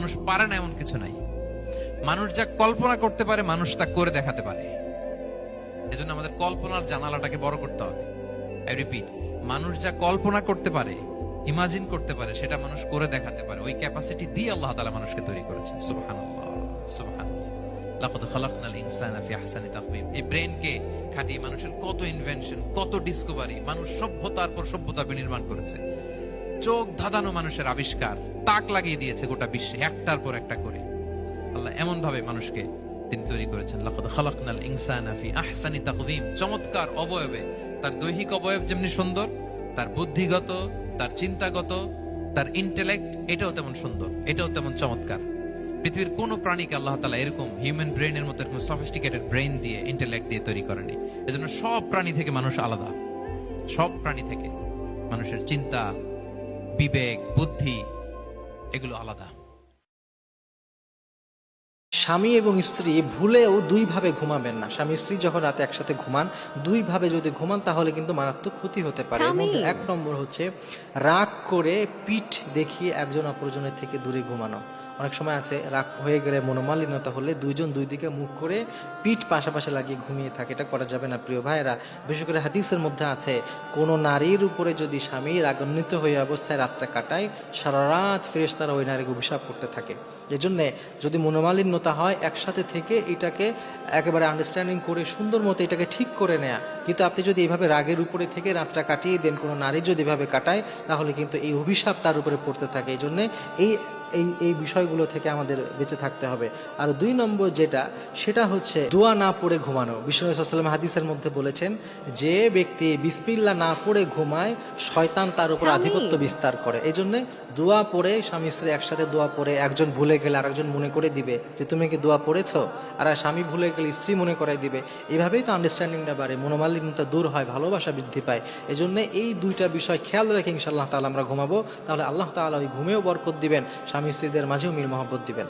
মানুষ পারে না এমন কিছু নাই। মানুষ যা কল্পনা করতে পারে, মানুষ তা করে দেখাতে পারে। এজন্য আমাদের কল্পনার জানালাটাকে বড় করতে হবে। আই রিপিট মানুষ যা কল্পনা করতে পারে ইমাজিন করতে পারে, সেটা মানুষ করে দেখাতে পারে। ওই ক্যাপাসিটি দিয়ে আল্লাহ তাআলা মানুষকে তৈরি খাটিয়ে মানুষের কত ইনভেনশন কত ডিসকভারি মানুষ সভ্যতার পর সভ্যতা বিনির্মাণ করেছে। চোখ ধাঁধানো মানুষের আবিষ্কার। তাক লাগিয়ে দিয়েছে গোটা বিশ্বে, একটার পর একটা করে। আল্লাহ এমন ভাবে মানুষকে তিনি তৈরি করেছেন। লাকাদ খালাকনাল ইনসানা ফি আহসানি তাকওয়িম। চমৎকার অবয়বে। তার দৈহিক অবয়ব যেমনি সুন্দর, তার বুদ্ধিগত, তার চিন্তাগত, তার ইন্টেলেক্ট এটাও তেমন সুন্দর, এটাও তেমন চমৎকার। পৃথিবীর কোনো প্রাণীকে আল্লাহ তালা এরকম হিউম্যান ব্রেনের মতো এরকম সফিস্টিকেটেড ব্রেন দিয়ে ইন্টেলেক্ট দিয়ে তৈরি করেনি। এজন্য সব প্রাণী থেকে মানুষ আলাদা। সব প্রাণী থেকে মানুষের চিন্তা বিবেক বুদ্ধি এগুলো আলাদা। স্বামী এবং স্ত্রী ভুলেও দুইভাবে ঘুমাবেন না। স্বামী স্ত্রী যখন রাতে একসাথে ঘুমান দুইভাবে যদি ঘুমান তাহলে কিন্তু মারাত্মক ক্ষতি হতে পারে। এর মধ্যে এক নম্বর হচ্ছে রাগ করে পিঠ দেখিয়ে একজন অপরজনের থেকে দূরে ঘুমানো। অনেক সময় আছে, রাগ হয়ে গেলে মনোমালিন্যতা হলে দুইজন দুই দিকে মুখ করে পিঠ পাশাপাশি লাগিয়ে ঘুমিয়ে থাকে। এটা করা যাবে না, প্রিয় ভাইয়েরা। বিশেষ করে হাদিসের মধ্যে আছে, কোনো নারীর উপরে যদি স্বামী রাগান্বিত হয়ে অবস্থায় রাতটা কাটায় সারা রাত ফ্রেশ তারা ওই নারীকে অভিশাপ করতে থাকে। এজন্যে যদি মনোমালিন্যতা হয়, একসাথে থেকে এটাকে একেবারে আন্ডারস্ট্যান্ডিং করে, সুন্দর মতো এটাকে ঠিক করে নেয়া। কিন্তু আপনি যদি এইভাবে রাগের উপরে থেকে রাতটা কাটিয়ে দেন, কোনো নারী যদি এভাবে কাটায়, তাহলে কিন্তু এই অভিশাপ তার উপরে পড়তে থাকে। এই জন্যে এই এই এই বিষয়গুলো থেকে আমাদের বেঁচে থাকতে হবে। আর দুই নম্বর যেটা সেটা হচ্ছে দোয়া না পড়ে ঘুমানো। বিশ্বনাথ হাদিসের মধ্যে বলেছেন যে ব্যক্তি বিসমিল্লা না পড়ে ঘুমায় শয়তান তার উপর আধিপত্য বিস্তার করে। এই জন্যে দোয়া পড়ে স্বামী স্ত্রী একসাথে দোয়া পড়ে একজন ভুলে গেলে আরেকজন মনে করে দিবে যে তুমি কি দোয়া পড়েছো? আর স্বামী ভুলে গেলে স্ত্রী মনে করাই দিবে। এইভাবেই তো আন্ডারস্ট্যান্ডিংটা বাড়ে মনোমালিন্যতা দূর হয় ভালোবাসা বৃদ্ধি পায়। এই জন্য এই দুইটা বিষয় খেয়াল রেখে ইনশাআল্লাহ তাআলা আমরা ঘুমাবো। তাহলে আল্লাহ তাআলা ওই ঘুমেও বরকত দিবেন স্বামী স্ত্রীদের মাঝেও মিল মহব্বত দিবেন।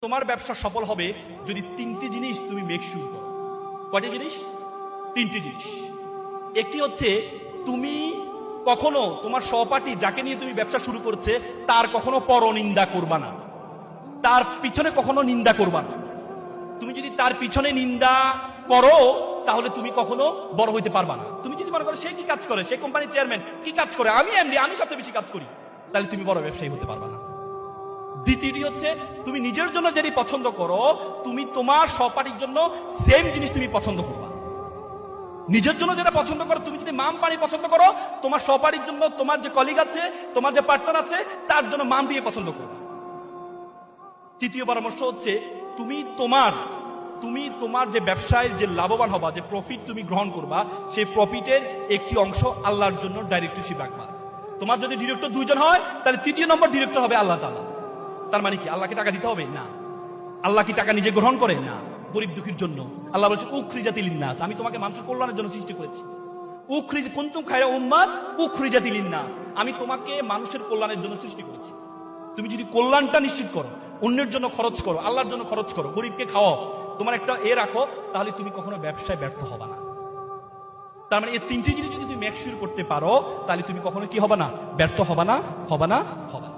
তোমার ব্যবসা সফল হবে যদি তিনটি জিনিস তুমি মেক শুরু করো। কয়টি জিনিস? তিনটি জিনিস। একটি হচ্ছে তুমি কখনো তোমার সহপাঠী যাকে নিয়ে তুমি ব্যবসা শুরু করছে, তার কখনো পরনিন্দা করবা না। তার পিছনে কখনো নিন্দা করবা না। তুমি যদি তার পিছনে নিন্দা করো তাহলে তুমি কখনো বড় হইতে পারবা না। তুমি যদি মনে করো সে কি কাজ করে, সে কোম্পানির চেয়ারম্যান কি কাজ করে? আমি এমডি আমি সবচেয়ে বেশি কাজ করি। তাহলে তুমি বড় ব্যবসায়ী হতে পারবা না। দ্বিতীয়টি হচ্ছে, তুমি নিজের জন্য যেটি পছন্দ করো, তুমি তোমার সহপাঠীর জন্য সেম জিনিস তুমি পছন্দ করবা। নিজের জন্য যেটা পছন্দ করো, তুমি যদি মাম পানি পছন্দ করো, তোমার সহপাঠীর জন্য তোমার যে কলিগ আছে, তোমার যে পার্টনার আছে, তার জন্য মাম দিয়ে পছন্দ করবা। তৃতীয় পরামর্শ হচ্ছে, তুমি তোমার তুমি তোমার যে ব্যবসায় যে লাভবান হবা, যে প্রফিট তুমি গ্রহণ করবা, সেই প্রফিটের একটি অংশ আল্লাহর জন্য ডাইরেক্টরশিপ রাখবা। তোমার যদি ডিরেক্টর দুইজন হয়, তাহলে তৃতীয় নম্বর ডিরেক্টর হবে আল্লাহ তাআলা। তার মানে কি, আল্লাহকে টাকা দিতে হবে? না। আল্লাহ কি টাকা নিজে গ্রহণ করে? না। গরিব দুঃখীর জন্য। আল্লাহ বলছে উখরিজাতিল নাস আমি তোমাকে মানুষের কল্যাণের জন্য সৃষ্টি করেছি। উখরিজ, কুনতুম খায়রা উম্মাত? উখরিজাতিল নাস আমি তোমাকে মানুষের কল্যাণের জন্য সৃষ্টি করেছি। তুমি যদি কল্যাণটা নিশ্চিত করো অন্যের জন্য খরচ করো, আল্লাহর জন্য খরচ করো, গরিবকে খাওয়াও। তোমার একটা এ রাখো, তাহলে তুমি কখনো ব্যবসায় ব্যর্থ হবে না। তার মানে এই তিনটি জিনিস যদি তুমি ম্যাকশিওর করতে পারো, তাহলে তুমি কখনো কি হবে না? ব্যর্থ হবে না হবে না হবে না।